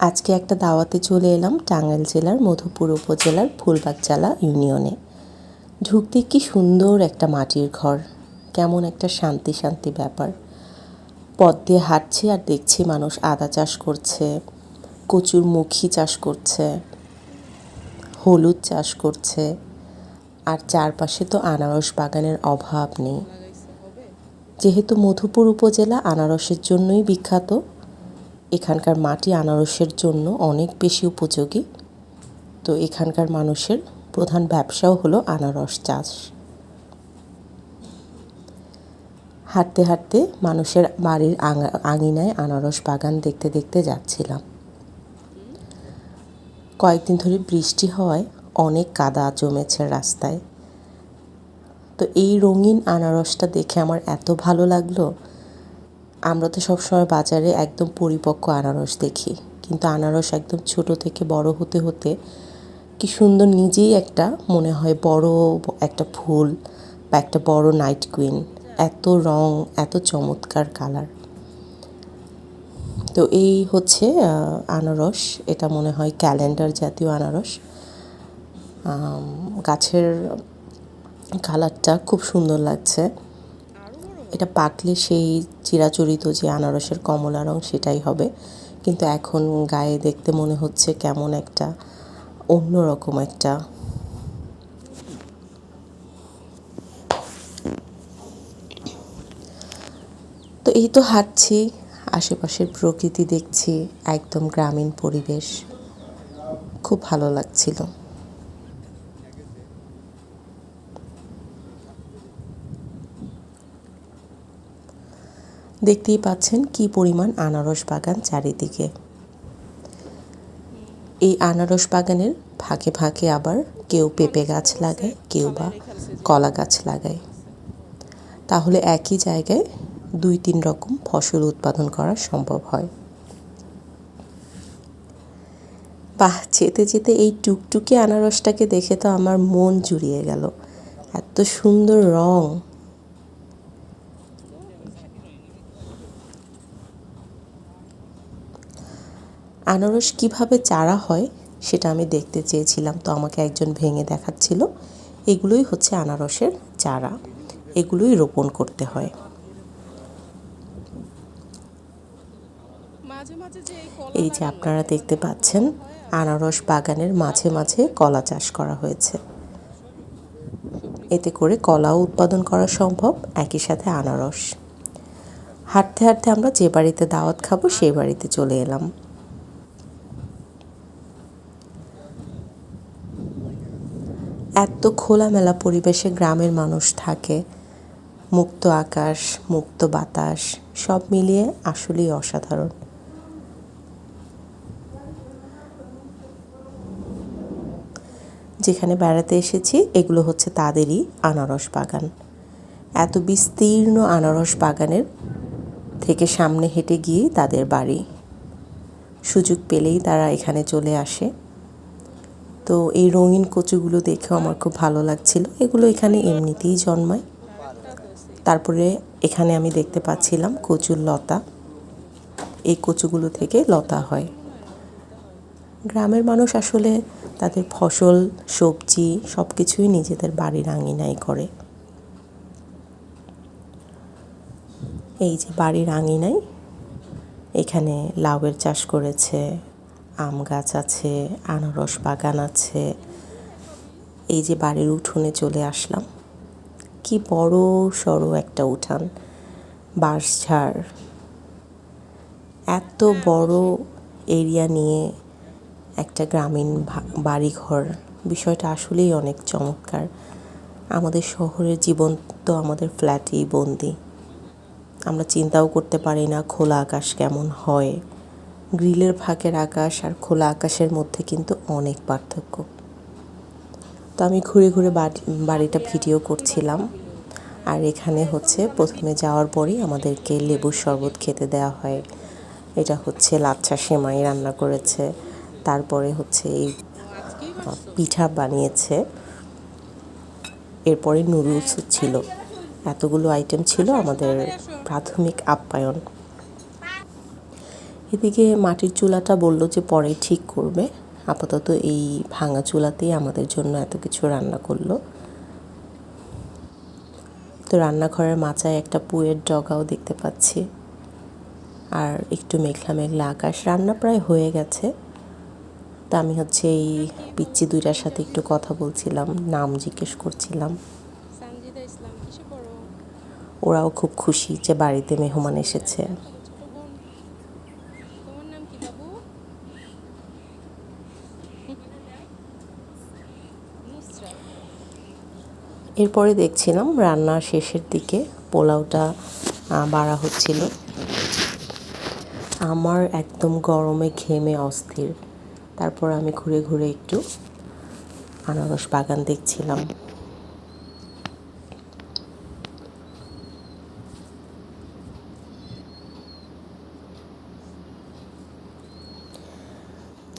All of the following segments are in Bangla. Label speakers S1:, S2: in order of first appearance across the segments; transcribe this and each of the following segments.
S1: আজকে একটা দাওয়াতে চলে এলাম টাঙ্গাইল জেলার মধুপুর উপজেলার ফুলবাগচালা ইউনিয়নে। ঢুকতে কি সুন্দর একটা মাটির ঘর, কেমন একটা শান্তি শান্তি ব্যাপার। পথ দিয়ে হাঁটছি আর দেখছি মানুষ আদা চাষ করছে, কচুর মুখী চাষ করছে, হলুদ চাষ করছে, আর চারপাশে তো আনারস বাগানের অভাব নেই। যেহেতু মধুপুর উপজেলা আনারসের জন্যই বিখ্যাত এখানকার মাটি আনারসের জন্য অনেক বেশি উপযোগী। তো এখানকার মানুষের প্রধান ব্যবসাও হলো আনারস চাষ। হাঁটতে হাঁটতে মানুষের বাড়ির আঙিনায় আনারস বাগান দেখতে দেখতে যাচ্ছিলাম। কয়েকদিন ধরে বৃষ্টি হওয়ায় অনেক কাদা জমেছে রাস্তায়। তো এই রঙিন আনারসটা দেখে আমার এত ভালো লাগল আমরা তো সবসময় বাজারে একদম পরিপক্ক আনারস দেখি। কিন্তু আনারস একদম ছোট থেকে বড় হতে হতে কি সুন্দর নিজেই একটা মনে হয় বড় একটা ফুল বা একটা বড় নাইট কুইন এত রং, এত চমৎকার কালার তো এই হচ্ছে আনারস। এটা মনে হয় ক্যালেন্ডার জাতীয় আনারস। গাছের কালারটা খুব সুন্দর লাগছে। এটা পাকলে সেই চিরাচরিত যে আনারসের কমলা রং সেটাই হবে। কিন্তু এখন গায়ে দেখতে মনে হচ্ছে কেমন একটা অন্যরকম একটা তো এই তো হাঁটছি, আশেপাশের প্রকৃতি দেখছি, একদম গ্রামীণ পরিবেশ। খুব ভালো লাগছিল। দেখতেই পাচ্ছেন কি পরিমাণ আনারস বাগান চারিদিকে। এই আনারস বাগানের ফাঁকে ফাঁকে আবার কেউ পেঁপে গাছ লাগায়, কেউ বা কলা গাছ লাগায়। তাহলে একই জায়গায় দুই তিন রকম ফসল উৎপাদন করা সম্ভব হয়। বাহ যেতে যেতে এই টুকটুকে আনারসটাকে দেখে তো আমার মন জুড়িয়ে গেল। এত সুন্দর রং আনারস কীভাবে চারা হয় সেটা আমি দেখতে চেয়েছিলাম। তো আমাকে একজন ভেঙে দেখাচ্ছিল। এগুলোই হচ্ছে আনারসের চারা। এগুলোই রোপণ করতে হয়।
S2: এই
S1: যে আপনারা দেখতে পাচ্ছেন আনারস বাগানের মাঝে মাঝে কলা চাষ করা হয়েছে। এতে করে কলাও উৎপাদন করা সম্ভব একই সাথে আনারস। হাঁটতে হাঁটতে আমরা যে বাড়িতে দাওয়াত খাব সেই বাড়িতে চলে এলাম। এত খোলামেলা পরিবেশে গ্রামের মানুষ থাকে। মুক্ত আকাশ, মুক্ত বাতাস, সব মিলিয়ে আসলেই অসাধারণ। যেখানে বেড়াতে এসেছি, এগুলো হচ্ছে তাদেরই আনারস বাগান। এত বিস্তীর্ণ আনারস বাগানের থেকে সামনে হেঁটে গিয়েই তাদের বাড়ি। সুযোগ পেলেই তারা এখানে চলে আসে। তো এই রঙিন কচুগুলো দেখেও আমার খুব ভালো লাগছিল। এগুলো এখানে এমনিতেই জন্মায়। তারপরে এখানে আমি দেখতে পাচ্ছিলাম কচুর লতা। এই কচুগুলো থেকে লতা হয়। গ্রামের মানুষ আসলে তাদের ফসল, সবজি সব কিছুই নিজেদের বাড়ির আঙিনায় করে। এই যে বাড়ির আঙিনায় এখানে লাউয়ের চাষ করেছে। আম গাছ আছে, আনারস বাগান আছে। এই যে বাড়ির উঠোনে চলে আসলাম। কি বড় সড়ো একটা উঠান, বাঁশঝাড়। এত বড় এরিয়া নিয়ে একটা গ্রামীণ বাড়িঘর, বিষয়টা আসলেই অনেক চমৎকার। আমাদের শহরের জীবন তো আমাদের ফ্ল্যাটেই বন্দি। আমরা চিন্তাও করতে পারি না খোলা আকাশ কেমন হয়। গ্রিলের ফাঁকের আকাশ আর খোলা আকাশের মধ্যে কিন্তু অনেক পার্থক্য। তো আমি ঘুরে ঘুরে বাড়ি, বাড়িটা ভিডিও করছিলাম। আর এখানে হচ্ছে প্রথমে যাওয়ার পরেই আমাদেরকে লেবুর শরবত খেতে দেওয়া হয়। এটা হচ্ছে লাচ্ছা সেমাই রান্না করেছে। তারপরে হচ্ছে এই পিঠা বানিয়েছে। এরপরে নুডলস ছিল। এতগুলো আইটেম ছিল আমাদের প্রাথমিক আপ্যায়ন। এদিকে মাটির চুলাটা বলল যে পরে ঠিক করবে। আপাতত এই ভাঙা চুলাতেই আমাদের জন্য এত কিছু রান্না করল। তো রান্নাঘরের মাচায় একটা পুয়ের ডগাও দেখতে পাচ্ছি। আর একটু মেঘলা মেঘলা আকাশ। রান্না প্রায় হয়ে গেছে। তা আমি হচ্ছে এই পিচ্চি দুইটার সাথে একটু কথা বলছিলাম নাম জিজ্ঞেস করছিলাম। ওরাও খুব খুশি যে বাড়িতে মেহমান এসেছে। এরপরে দেখছিলাম রান্না শেষের দিকে পোলাওটা বাড়া হচ্ছিল। আমার একদম গরমে ঘেমে অস্থির। তারপর আমি ঘুরে ঘুরে একটু আনারস বাগান দেখছিলাম।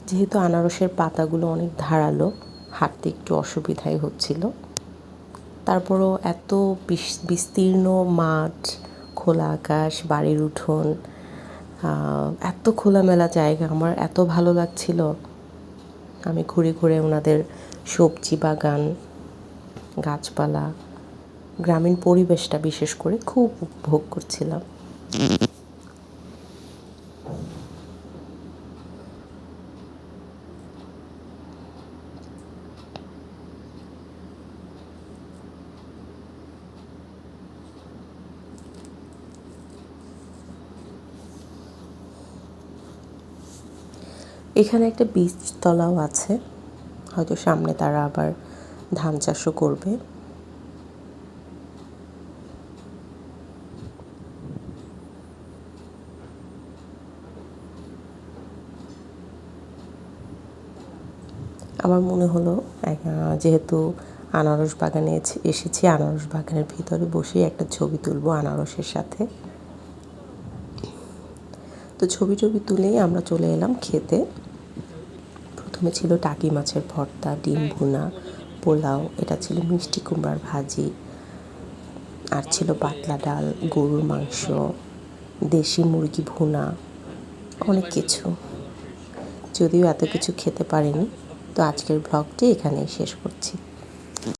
S1: যেহেতু আনারসের পাতাগুলো অনেক ধারালো, হাঁটতে একটু অসুবিধাই হচ্ছিল। তারপরও এত বিস- বিস্তীর্ণ মাঠ, খোলা আকাশ, বাড়ির উঠোন এত খোলামেলা জায়গা, আমার এত ভালো লাগছিল। আমি ঘুরে ঘুরে ওনাদের সবজি বাগান, গাছপালা, গ্রামীণ পরিবেশটা বিশেষ করে খুব উপভোগ করছিলাম। এখানে একটা বীজতলাও আছে। হয়তো সামনে তারা আবার ধান চাষও করবে। আমার মনে হলো যেহেতু আনারস বাগানে এসেছি, আনারস বাগানের ভিতরে বসেই একটা ছবি তুলবো আনারসের সাথে। তো ছবি টবি তুলেই আমরা চলে এলাম খেতে। প্রথমে ছিল টাকি মাছের ভর্তা, ডিম ভুনা, পোলাও, এটা ছিল মিষ্টি কুমড়ার ভাজি, আর ছিল পাতলা ডাল, গরুর মাংস, দেশি মুরগি ভুনা, অনেক কিছু। যদিও এত কিছু খেতে পারিনি, তো আজকের ব্লগটি এখানেই শেষ করছি।